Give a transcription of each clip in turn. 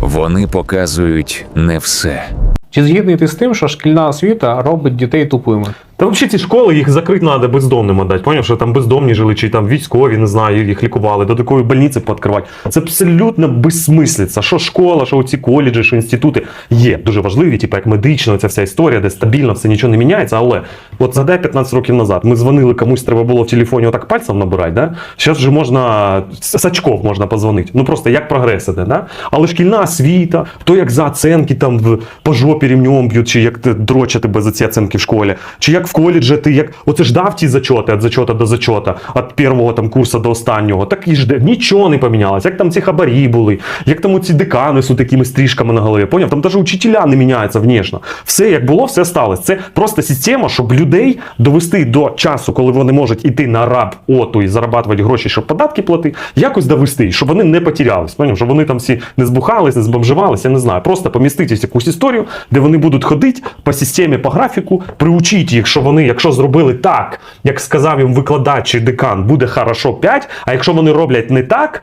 Вони показують не все. Чи згідний ти з тим, що шкільна освіта робить дітей тупими? Та взагалі ці школи їх закрити треба бездомним отдати. Поняв, що там бездомні жили, чи там військові, не знаю, їх лікували, до такої больниці пооткривати. Це абсолютно безсмислиця. Що школа, що ці коледжі, що інститути є дуже важливі, типу як медична, ця вся історія, де стабільно все нічого не міняється. Але от задай 15 років назад. Ми дзвонили комусь, треба було в телефоні отак пальцем набирати. Да? Зараз вже можна з очков можна позвонити. Ну просто як прогрес іде, да? Але шкільна освіта, то як за оценки там по жопі рівнем б'ють, чи як ти дрочать тебе за ці оценки в школі, чи як в коледжі ти як оце ж дав ті зачоти від зачота до зачота, від першого там курсу до останнього. Так і ж нічого не помінялось. Як там ці хабарі були, як там ці декани з такими стрижками на голові. Поняв? Там навіть учителя не міняються внешне. Все як було, все сталося. Це просто система, щоб людей довести до часу, коли вони можуть іти на раб оту і зарабатувати гроші, щоб податки платити, якось довести, щоб вони не потерялись. Поняв? Щоб вони там всі не збухались, не збомживались, я не знаю. Просто помістити якусь історію, де вони будуть ходити по системі, по графіку, приучіть їх, що вони, якщо зробили так, як сказав їм викладач чи декан, буде хорошо 5, а якщо вони роблять не так.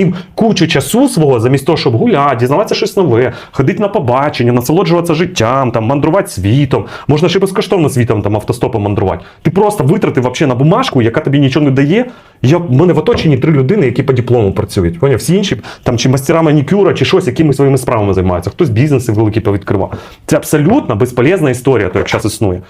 кучу часу свого, замість того, щоб гуляти, дізнаватися щось нове, ходити на побачення, насолоджуватися життям, там, мандрувати світом. Можна ще безкоштовно світом там автостопом мандрувати. Ти просто витратив вообще на бумажку, яка тобі нічого не дає. Я, в мене в оточенні три людини, які по диплому працюють. Поняв? Всі інші там чи мастера манікюра, чи щось, якими своїми справами займаються. Хтось бізнеси великі повідкривав. Це абсолютно безполезна історія, то як зараз існує.